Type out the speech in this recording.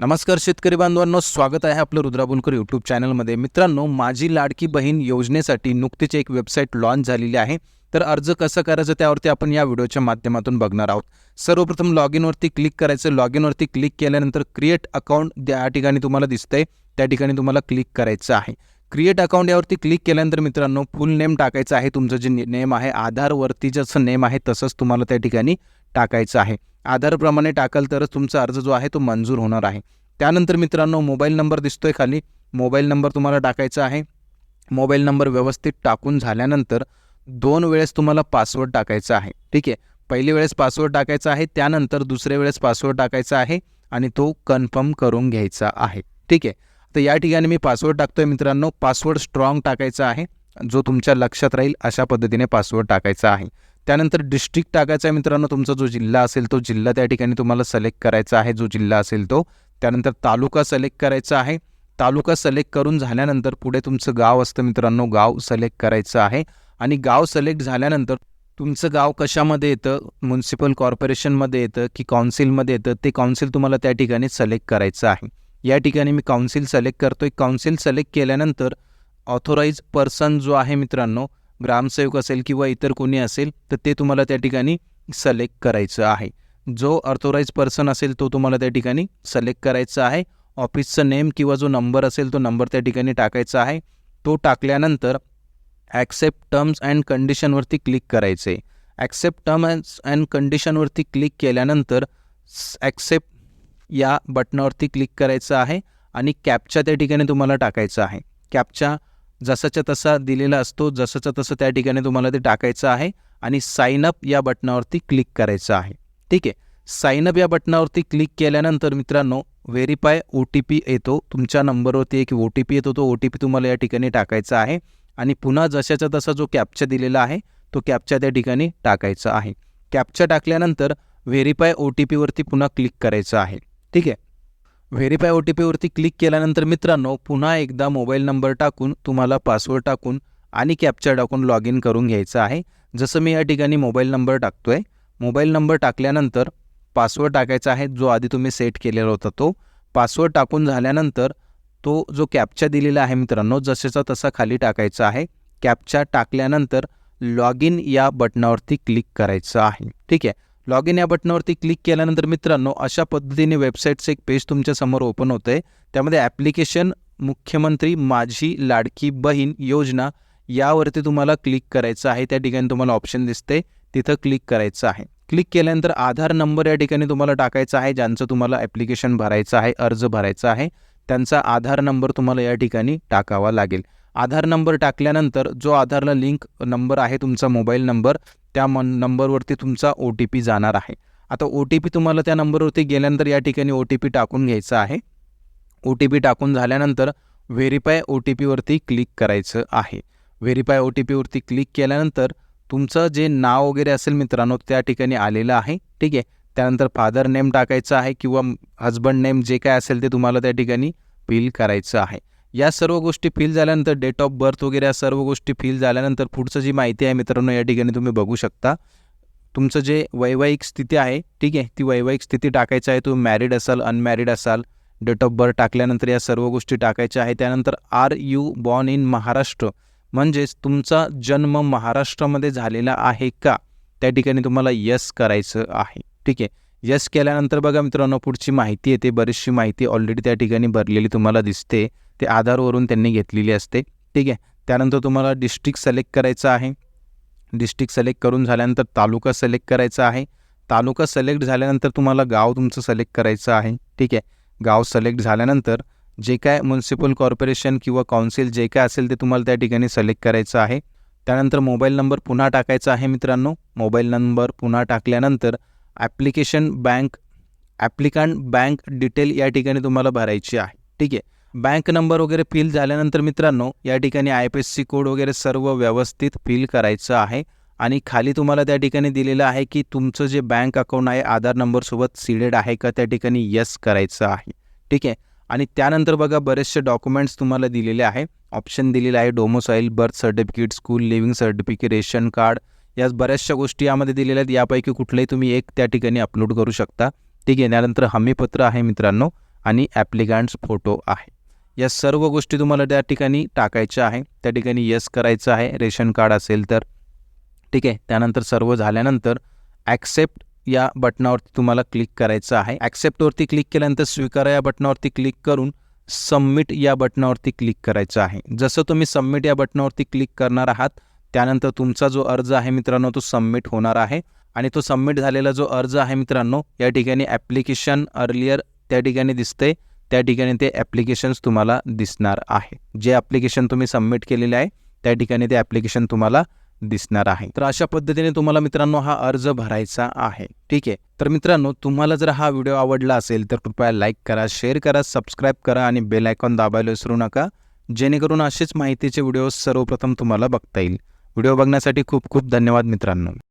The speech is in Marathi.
नमस्कार शेतकरी बांधवांनो स्वागत आहे आपलं रुद्राबुलकर यूट्यूब चॅनलमध्ये मित्रांनो माझी लाडकी बहीण योजनेसाठी नुकतीच एक वेबसाईट लॉन्च झालेली आहे. तर अर्ज कसं करायचं त्यावरती आपण या व्हिडिओच्या माध्यमातून बघणार आहोत. सर्वप्रथम लॉग इनवरती क्लिक करायचं. लॉग इनवरती क्लिक केल्यानंतर क्रिएट अकाउंट त्या ठिकाणी तुम्हाला दिसतंय. त्या ठिकाणी तुम्हाला क्लिक करायचं आहे. क्रिएट अकाउंट यावरती क्लिक केल्यानंतर मित्रांनो फुल नेम टाकायचं आहे. तुमचं जे नेम आहे आधारवरती जसं नेम आहे तसंच तुम्हाला त्या ठिकाणी टाकायचं आहे. आधारप्रमाणे टाकाल तरच तुमचा अर्ज जो आहे तो मंजूर होणार आहे. त्यानंतर मित्रांनो मोबाईल नंबर दिसतोय खाली. मोबाईल नंबर तुम्हाला टाकायचा आहे. मोबाईल नंबर व्यवस्थित टाकून झाल्यानंतर दोन वेळेस तुम्हाला पासवर्ड टाकायचा आहे. ठीक आहे? पहिली वेळेस पासवर्ड टाकायचा आहे त्यानंतर दुसऱ्या वेळेस पासवर्ड टाकायचा आहे आणि तो कन्फर्म करून घ्यायचा आहे. ठीक आहे? तर या ठिकाणी मी पासवर्ड टाकतोय मित्रांनो. पासवर्ड स्ट्रॉंग टाकायचा आहे. जो तुमच्या लक्षात राहील अशा पद्धतीने पासवर्ड टाकायचा आहे. त्यानंतर डिस्ट्रिक्ट टाकायचा आहे मित्रांनो तुमचा जो जिल्हा असेल तो जिल्हा त्या ठिकाणी तुम्हाला सिलेक्ट करायचा आहे जो जिल्हा असेल तो. त्यानंतर तालुका सिलेक्ट करायचा आहे. तालुका सिलेक्ट करून झाल्यानंतर पुढे तुमचं गाव असतं मित्रांनो गाव सिलेक्ट करायचं आहे. आणि गाव सिलेक्ट झाल्यानंतर तुमचं गाव कशामध्ये येतं? म्युन्सिपल कॉर्पोरेशनमध्ये येतं की काउन्सिलमध्ये येतं? ते काउन्सिल तुम्हाला त्या ठिकाणी सिलेक्ट करायचं आहे. या ठिकाणी मी काउन्सिल सिलेक्ट करतोय. काउन्सिल सिलेक्ट केल्यानंतर ऑथोराईज पर्सन जो आहे मित्रांनो ग्रामसेवक असेल किंवा इतर कोणी असेल तर ते तुम्हाला त्या ठिकाणी सलेक्ट करायचं आहे. जो ऑथोराईज पर्सन असेल तो तुम्हाला त्या ठिकाणी सिलेक्ट करायचा आहे. ऑफिसचं नेम किंवा जो नंबर असेल तो नंबर त्या ठिकाणी टाकायचा आहे. तो टाकल्यानंतर ॲक्सेप्ट टर्म्स अँड कंडिशनवरती क्लिक करायचे. ॲक्सेप्ट टर्म्स अँड कंडिशनवरती क्लिक केल्यानंतर ॲक्सेप्ट या बटनावरती क्लिक करायचं आहे आणि कॅपच्या त्या ठिकाणी तुम्हाला टाकायचं आहे. कॅपच्या जसाच्या तसा दिलेला असतो जसाच्या तसं त्या ठिकाणी तुम्हाला ते टाकायचं आहे आणि साइन अप या बटनावरती क्लिक करायचं आहे. ठीक आहे? साइन अप या बटनावरती क्लिक केल्यानंतर मित्रांनो व्हेरीफाय ओ टी पी येतो. तुमच्या नंबरवरती एक ओ टी पी येतो. तो ओ टी पी तुम्हाला या ठिकाणी टाकायचा आहे आणि पुन्हा जशाचा तसा जो कॅप्चा दिलेला आहे तो कॅप्चा त्या ठिकाणी टाकायचा आहे. कॅप्चा टाकल्यानंतर व्हेरीफाय ओ टी पीवरती पुन्हा क्लिक करायचं आहे. ठीक आहे? व्हेरीफाय ओ टी पीवरती क्लिक केल्यानंतर मित्रांनो पुन्हा एकदा मोबाईल नंबर टाकून तुम्हाला पासवर्ड टाकून आणि कॅप्चर टाकून लॉग इन करून घ्यायचं आहे. जसं मी या ठिकाणी मोबाईल नंबर टाकतो आहे मोबाईल नंबर टाकल्यानंतर पासवर्ड टाकायचा आहे जो आधी तुम्ही सेट केलेला होता तो. पासवर्ड टाकून झाल्यानंतर तो जो कॅप्चा दिलेला आहे मित्रांनो जसेचा तसा खाली टाकायचा आहे. कॅप्चा टाकल्यानंतर लॉग इन या बटनावरती क्लिक करायचं आहे. ठीक आहे? लॉग इन या बटनावरती क्लिक केल्यानंतर मित्रांनो अशा पद्धतीने वेबसाईटचं एक पेज तुमच्यासमोर ओपन होतं आहे त्यामध्ये ॲप्लिकेशन मुख्यमंत्री माझी लाडकी बहीण योजना यावरती तुम्हाला क्लिक करायचं आहे. त्या ठिकाणी तुम्हाला ऑप्शन दिसते तिथं क्लिक करायचं आहे. क्लिक केल्यानंतर आधार नंबर या ठिकाणी तुम्हाला टाकायचा आहे. ज्यांचं तुम्हाला ॲप्लिकेशन भरायचं आहे अर्ज भरायचा आहे त्यांचा आधार नंबर तुम्हाला या ठिकाणी टाकावा लागेल. आधार नंबर टाकल्यानंतर जो आधारला लिंक नंबर आहे तुमचा मोबाईल नंबर त्या मन नंबरवरती तुमचा ओ टी पी जाणार आहे. आता ओ टी पी तुम्हाला त्या नंबरवरती गेल्यानंतर या ठिकाणी ओ टी पी टाकून घ्यायचा आहे. ओ टी पी टाकून झाल्यानंतर व्हेरीफाय ओ टी पीवरती क्लिक करायचं आहे. व्हेरीफाय ओ टी पीवरती क्लिक केल्यानंतर तुमचं जे नाव वगैरे असेल मित्रांनो त्या ठिकाणी आलेलं आहे. ठीक आहे? त्यानंतर फादर नेम टाकायचं आहे किंवा हजबंड नेम जे काय असेल ते तुम्हाला त्या ठिकाणी फिल करायचं आहे. या सर्व गोष्टी फिल झाल्यानंतर डेट ऑफ बर्थ वगैरे या सर्व गोष्टी फिल झाल्यानंतर पुढचं जी माहिती आहे मित्रांनो या ठिकाणी तुम्ही बघू शकता. तुमचं जे वैवाहिक स्थिती आहे ठीक आहे ती वैवाहिक स्थिती टाकायचं आहे तुम्ही मॅरिड असाल अनमॅरिड असाल डेट ऑफ बर्थ टाकल्यानंतर या सर्व गोष्टी टाकायच्या आहे. त्यानंतर are you born in Maharashtra? म्हणजेच तुमचा जन्म महाराष्ट्रामध्ये झालेला आहे का? त्या ठिकाणी तुम्हाला यस करायचं आहे ठीक आहे. यस केल्यानंतर बघा मित्रांनो पुढची माहिती येते बरीचशी माहिती ऑलरेडी त्या ठिकाणी भरलेली तुम्हाला दिसते. ते आधारवरून त्यांनी घेतलेली असते. ठीक आहे. त्यानंतर तुम्हाला डिस्ट्रिक्ट सिलेक्ट करायचं आहे. डिस्ट्रिक्ट सिलेक्ट करून झाल्यानंतर तालुका सिलेक्ट करायचा आहे. तालुका सिलेक्ट झाल्यानंतर तुम्हाला गाव तुमचं सिलेक्ट करायचं आहे. ठीक आहे. गाव सिलेक्ट झाल्यानंतर जे काय म्युन्सिपल कॉर्पोरेशन किंवा काउन्सिल जे काय असेल ते तुम्हाला त्या ठिकाणी सिलेक्ट करायचं आहे. त्यानंतर मोबाईल नंबर पुन्हा टाकायचा आहे मित्रांनो. मोबाईल नंबर पुन्हा टाकल्यानंतर application bank applicant bank detail या ठिकाणी तुम्हाला भरायची आहे. ठीक आहे. बँक नंबर वगैरे फिल झाल्यानंतर मित्रांनो या ठिकाणी I P S C code वगैरे सर्व व्यवस्थित फिल करायचं आहे. आणि खाली तुम्हाला त्या ठिकाणी दिलेलं आहे की तुमचं जे बँक अकाउंट आहे आधार नंबरसोबत सीडेड आहे का त्या ठिकाणी यस करायचं आहे. ठीक आहे? आणि त्यानंतर बघा बरेचसे डॉक्युमेंट्स तुम्हाला दिलेले आहे. ऑप्शन दिलेलं आहे domicile birth certificate school leaving certificate ration card या बऱ्याचशा गोष्टी यामध्ये दिलेल्या आहेत. यापैकी कुठलंही तुम्ही एक त्या ठिकाणी अपलोड करू शकता. ठीक आहे? त्यानंतर हमीपत्र आहे मित्रांनो आणि ॲप्लिकंट्स फोटो आहे. या सर्व गोष्टी तुम्हाला त्या ठिकाणी टाकायच्या आहे. त्या ठिकाणी यस करायचं आहे. रेशन कार्ड असेल तर. ठीक आहे? त्यानंतर सर्व झाल्यानंतर ॲक्सेप्ट या बटनावरती तुम्हाला क्लिक करायचं आहे. ॲक्सेप्टवरती क्लिक केल्यानंतर स्वीकारा या बटनावरती क्लिक करून सबमिट या बटनावरती क्लिक करायचं आहे. जसं तुम्ही सबमिट या बटनावरती क्लिक करणार आहात त्यानंतर तुमचा जो अर्ज आहे मित्रांनो तो सबमिट होणार आहे. आणि तो सबमिट झालेला जो अर्ज आहे मित्रांनो या ठिकाणी ॲप्लिकेशन अर्लियर त्या ठिकाणी दिसते त्या ठिकाणी ते ॲप्लिकेशन्स तुम्हाला दिसणार आहे. जे ॲप्लिकेशन तुम्ही सबमिट केलेले आहे त्या ठिकाणी ते ॲप्लिकेशन तुम्हाला दिसणार आहे. तर अशा पद्धतीने तुम्हाला मित्रांनो हा अर्ज भरायचा आहे. ठीक आहे? तर मित्रांनो तुम्हाला जर हा व्हिडिओ आवडला असेल तर कृपया लाईक करा शेअर करा सबस्क्राईब करा आणि बेल आयकॉन दाबायला विसरू नका. जेणेकरून असेच माहितीचे व्हिडिओ सर्वप्रथम तुम्हाला बघता येईल. व्हिडिओ बघण्यासाठी खूप खूप धन्यवाद मित्रांनो.